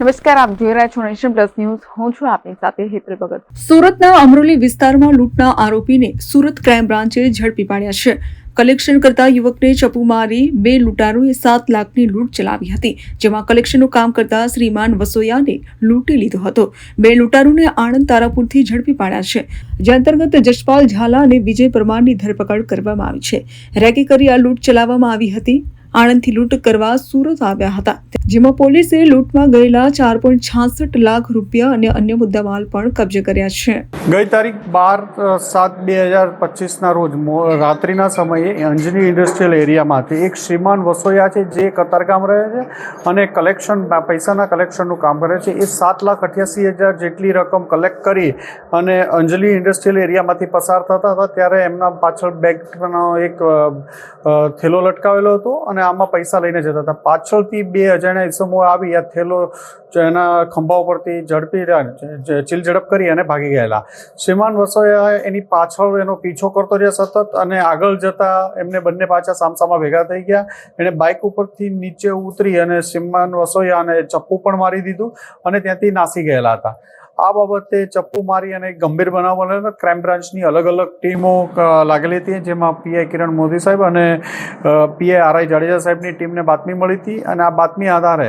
નમસ્કાર, આપ જોઈ રહ્યા છો નેશન પ્લસ ન્યૂઝ. હું છું આપની સાથે હેતલ ભગત. સુરતના અમરોલી વિસ્તારમાં લૂંટના આરોપીને સુરત ક્રાઇમ બ્રાન્ચે ઝડપી પાડ્યા છે. કલેક્શન કરતા યુવકને ચપુ મારી બે લૂંટારોએ સાત લાખની લૂંટ ચલાવી હતી, જેમાં કલેક્શનનું કામ કરતા શ્રીમાન વસોયાને લૂંટી લીધો હતો. બે લૂંટારોને આણંદ તારાપુરથી ઝડપી પાડ્યા છે. જે અંતર્ગત જશપાલ ઝાલા અને વિજય પરમારની ધરપકડ કરવામાં આવી છે. રેકી કરી આ લૂંટ ચલાવવામાં આવી હતી. આણંદથી લૂંટ કરવા સુરત આવ્યા હતા. જેમાં પોલીસે લૂંટમાં ગયેલા ચાર પોઈન્ટ છાસઠ લાખ રૂપિયા અને અન્ય મુદ્દામાલ પણ કબજે કર્યા છે. ગઈ તારીખ બાર સાત બે હજાર પચીસના રોજ રાત્રિના સમયે અંજની ઇન્ડસ્ટ્રીયલ એરિયામાંથી એક શ્રીમાન વસોયા છે, જે કતારગામ રહે છે અને કલેક્શન પૈસાના કલેક્શનનું કામ કરે છે. એ સાત લાખ અઠ્યાસી હજાર જેટલી રકમ કલેક્ટ કરી અને અંજલી ઇન્ડસ્ટ્રીયલ એરિયામાંથી પસાર થતા હતા, ત્યારે એમના પાછળ બેગનો એક થેલો લટકાવેલો હતો અને આમાં પૈસા લઈને જતા હતા. પાછળથી બે અજાણ્યા ઇસમો આવી આ થેલો એના ખંભા ઉપરથી ઝડપી ચીલ ઝડપ કરી અને ભાગી ગયેલા. શ્રીમાન વસોએ એની પાછળ એનો પીછો કરતો રહ્યા સતત અને આગળ જતા એમને બંને પાછા સામસામા ભેગા થઈ ગયા. એણે બાઇક ઉપરથી નીચે ઉતરી અને શ્રીમાન વસોયાને ચપ્પુ પણ મારી દીધું અને ત્યાંથી નાસી ગયેલા હતા. આ બાબતે ચપ્પુ મારી અને ગંભીર બનાવ બનેલો ક્રાઇમ બ્રાન્ચની અલગ અલગ ટીમો લાગેલી હતી, જેમાં પીઆઈ કિરણ મોદી સાહેબ અને પીઆઈ આરઆઈ જાડેજા સાહેબની ટીમને બાતમી મળી હતી અને આ બાતમી આધારે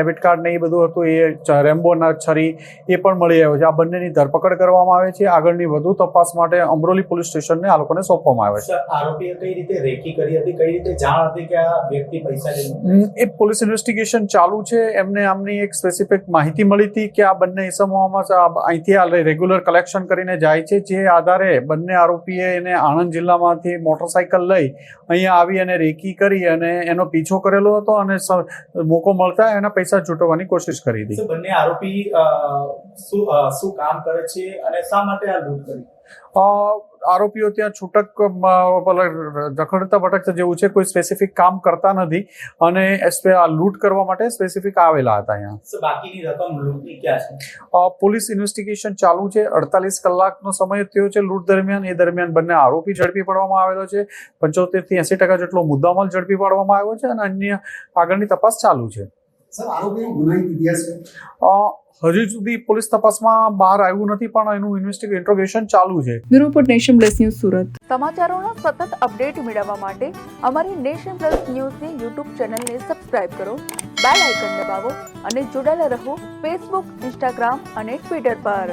ડેબિટ કાર્ડ ને એ બધું હતું એ રેમ્બોના છરી એ પણ મળી આવ્યો છે. આ બંનેની ધરપકડ કરવામાં આવે છે. આગળની વધુ તપાસ માટે અમરોલી પોલીસ સ્ટેશનને આ લોકોને સોંપવામાં આવે છે. આરોપીએ કઈ રીતે રેકી કરી હતી? કઈ રીતે જાણ હતી કે આ વ્યક્તિ પૈસા એ પોલીસ ઇન્વેસ્ટિગેશન ચાલુ છે. એમને આમની એક સ્પેસિફિક માહિતી મળી હતી કે આ બંને ઇસમોમાં અહીંથી આ રેગ્યુલર કલેક્શન કરીને જાય છે. જે આધારે બંને આરોપીએ એને આણંદ જિલ્લામાંથી મોટરસાયકલ લઈ અહીંયા આવી અને રેકી કરી અને એનો પીછો કરેલો હતો અને મોકો મળતા એના પૈસા ચૂંટવવાની કોશિશ કરી હતી. બંને આરોપી શું કામ કરે છે અને શા માટે આ લૂંટ કરી? આરોપીઓ ત્યાં છૂટક રખડતા ભટકતા જેવું છે કોઈ સ્પેસિફિક કામ કરતા નથી અને આ લૂંટ કરવા માટે સ્પેસિફિક આવેલા હતા અહીંયા. બાકીની રકમ લૂંટની ક્યાં છે? પોલીસ ઇન્વેસ્ટિગેશન ચાલુ છે અડતાલીસ કલાકનો સમય થયો છે લૂંટ દરમિયાન. એ દરમિયાન બંને આરોપી ઝડપી પાડવામાં આવેલો છે. પંચોતેરથી એસી ટકા જેટલો મુદ્દામાલ ઝડપી પાડવામાં આવ્યો છે અને અન્ય આગળની તપાસ ચાલુ છે. સર આરોપીનો ગુનાહિત ઇતિહાસ છે અ, હજુ સુધી પોલીસ તપાસમાં બહાર આવ્યું નથી પણ એનું ઇન્વેસ્ટિગેશન ઇન્ટ્રોગેશન ચાલુ છે. Bureau report nation plus news Surat. સમાચારોના સતત અપડેટ મેળવવા માટે અમારી નેશન પ્લસ ન્યૂઝની યુટ્યુબ ચેનલને સબસ્ક્રાઇબ કરો બેલ આઇકન દબાવો અને જોડાયેલા રહો ફેસબુક ઇન્સ્ટાગ્રામ અને ટ્વિટર પર.